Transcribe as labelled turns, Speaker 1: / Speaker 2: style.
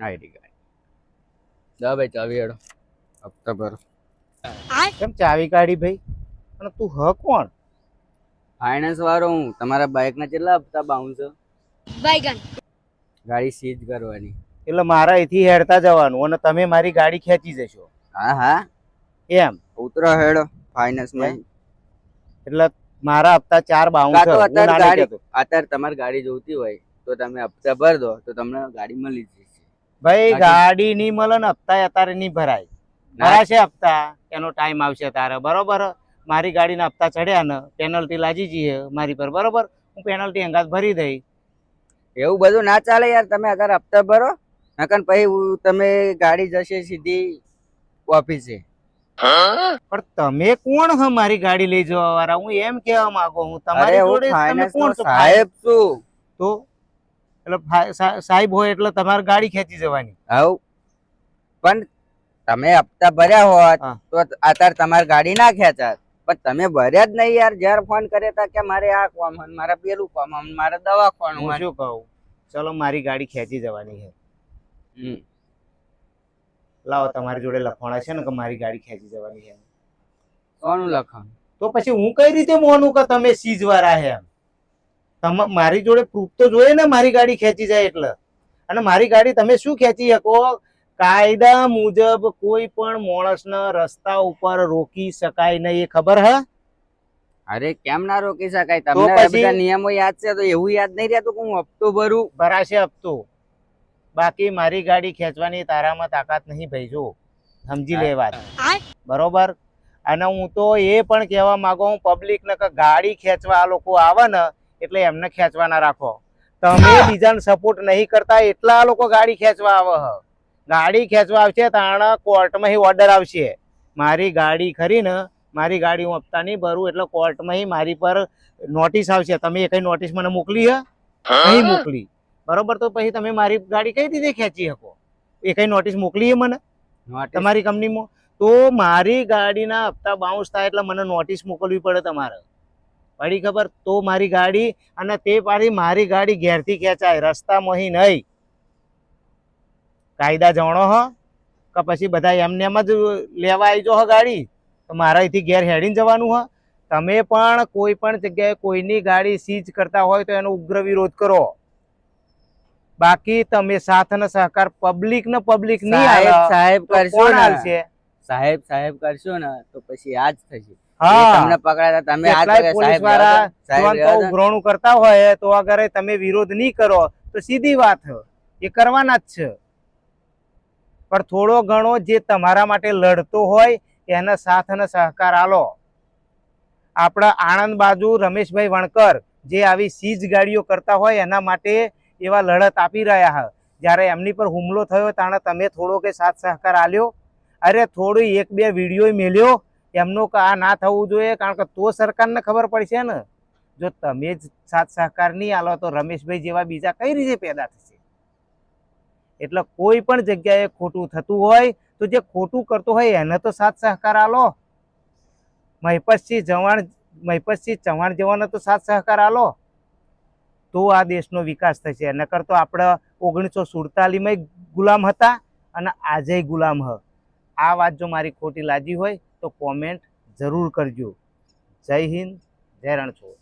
Speaker 1: ID card દા ભાઈ ચાવી હેડો. હપ્તા ભરો.
Speaker 2: કેમ ચાવી કાઢી ભાઈ? અને તું હ કોણ?
Speaker 1: ફાઇનાન્સ વાળો હું. તમારા બાઇકના કેટલા હપ્તા બાઉન્સ
Speaker 3: બાઈગન
Speaker 1: ગાડી સીઝ કરવાની.
Speaker 2: એટલે મારા અહીંથી હેડતા જવાનું અને તમે મારી ગાડી ખેંચી જશો.
Speaker 1: હા હા.
Speaker 2: એમ?
Speaker 1: ઉતરો હેડો ફાઇનાન્સમાં.
Speaker 2: એટલે મારા હપ્તા ચાર બાઉન્સ છે.
Speaker 1: અત્યારે તમારી ગાડી જોઈતી હોય તો તમે હપ્તા ભર દો તો તમને ગાડી મળી જશે.
Speaker 2: ભાઈ ગાડી નહીં મળે ને હપ્તા અત્યારે નહીં ભરાય. ભરાશે હપ્તા એનો ટાઈમ આવશે તારે બરોબર? મારી ગાડીના હપ્તા ચડ્યા ને પેનલ્ટી લાજી જઈએ મારી પર. બરોબર? હું પેનલ્ટી અંગાત ભરી દઈ
Speaker 1: એવું બધું ના ચાલે યાર તમે અત્યારે હપ્તા ભરો નકર પછી તમે ગાડી જશે સીધી ઓફિસે.
Speaker 2: પણ તમે કોણ હ મારી ગાડી લઈ જવા વાળા હું એમ કેવા માંગુ હું તમારી જોડે તમે કોણ છો?
Speaker 1: સાહેબ છું.
Speaker 2: તો એટલે સાહેબ હોય એટલે તમારે ગાડી ખેંચી જવાની.
Speaker 1: હવ પણ તમે હપ્તા ભર્યા હોત. તો અત્યારે તમારી ગાડી ના ખેંચાત. પણ તમે ભર્યા જ નહીં યાર. જ્યારે ફોન કર્યા તા કે મારે આ કોમ મારે પેલું કોમ મારે દવા
Speaker 2: હું
Speaker 1: ખવાનું
Speaker 2: શું કહું? ચલો મારી ગાડી ખેંચી જવાની છે. લાવો તમારી જોડે લખવાના છે ને કે મારી ગાડી ખેંચી જવાની છે.
Speaker 1: કોનું લખાણ
Speaker 2: તો પછી હું કઈ રીતે મોનું કે તમે સીજવારા હે એમ? તમે મારી જોડે પ્રૂફ તો જોઈએ ને મારી ગાડી ખેંચી જાય એટલે. અને મારી ગાડી તમે શું ખેંચી શકો? કાયદા મુજબ કોઈ પણ માણસને રસ્તા ઉપર રોકી શકાય નહીં એ ખબર હે?
Speaker 1: અરે કેમ ના રોકી શકાય? તમને બધા નિયમો યાદ છે તો એવું યાદ નહીં રહેતું કે હું હપ્તો ભરું?
Speaker 2: ભરાશે હપ્તો. બાકી મારી ગાડી ખેંચવાની તારામાં તાકાત નહીં ભાઈ જો. સમજી લે વાત. બરોબર? અને હું તો એ પણ કહેવા માંગુ હું પબ્લિક ને કે ગાડી ખેંચવા આ લોકો આવે ને એટલે એમને ખેંચવાના રાખો. તમે બીજાને સપોર્ટ નહીં કરતા એટલા લોકો ગાડી ખેંચવા આવે હ. ગાડી ખેંચવા આવશે તાણ કોર્ટમાં ઓર્ડર આવશે. મારી ગાડી ખરી ને મારી ગાડી હું હપ્તા નહીં ભરું એટલે કોર્ટમાં મારી પર નોટિસ આવશે. તમે એ કઈ નોટિસ મને મોકલી હે? નહીં મોકલી. બરોબર? તો પછી તમે મારી ગાડી કઈ રીતે ખેંચી શકો? એ કઈ નોટિસ મોકલી હે મને? તમારી કંપનીમાં તો મારી ગાડીના હપ્તા બાઉન્સ થાય એટલે મને નોટિસ મોકલવી પડે તમારે. પડી ખબર? તો મારી ગાડી અને તે પાછી મારી ગાડી ઘેરથી ખેંચાય. રસ્તામાં નહીં. કાયદા જાણો હ. કે પછી બધા એમને એમ જ લેવા આવી જો હ ગાડી? તો મારા અહીંથી ઘેર હેડીને જવાનું હ. તમે પણ કોઈ પણ જગ્યાએ કોઈની ગાડી સીજ કરતા હોય તો એનો ઉગ્ર વિરોધ કરો. બાકી તમે સાથ અને સહકાર પબ્લિક ને પબ્લિક નહીં
Speaker 1: સાહેબ સાહેબ કરશો સાહેબ સાહેબ કરશો ને તો પછી આ જ થશે. તમને પકડાતા તમે પોલીસવાળા.
Speaker 2: ઉઘરાણું કરતા હોય તો અગર તમે વિરોધ નહીં કરો તો સીધી વાત એ કરવાના જ છે. પણ થોડો ઘણો જે તમારા માટે લડતો હોય એને સાથ અને સહકાર આલો. આપણા આણંદ બાજુ રમેશભાઈ વણકર જે આવી સીજ ગાડીઓ કરતા હોય એના માટે એવા લડત આપી રહ્યા હ. જ્યારે એમની પર હુમલો થયો ત્યારે તમે થોડો કે સાથ સહકાર આલ્યો? અરે થોડું એક બે વીડિયો મેલ્યો. એમનું કે આ ના થવું જોઈએ, કારણ કે તો સરકારને ખબર પડશે ને. જો તમે જ સાથ સહકાર નહીં આલો તો રમેશભાઈ જેવા બીજા કઈ રીતે પેદા થશે? એટલે કોઈ પણ જગ્યાએ ખોટું થતું હોય, તો જે ખોટું કરતો હોય એને તો સાથ સહકાર આલો. મહિપતસિંહ જવાણ મહિપતસિંહ ચવાણ જેવાને તો સાથ સહકાર આલો. તો આ દેશનો વિકાસ થશે. નકર તો આપણે ઓગણીસો સુડતાલીસમાં ગુલામ હતા અને આજે ગુલામ હ. આ વાત જો મારી ખોટી લાજી હોય તો કોમેન્ટ જરૂર કરજો. જય હિન્દ જય રણછોડ.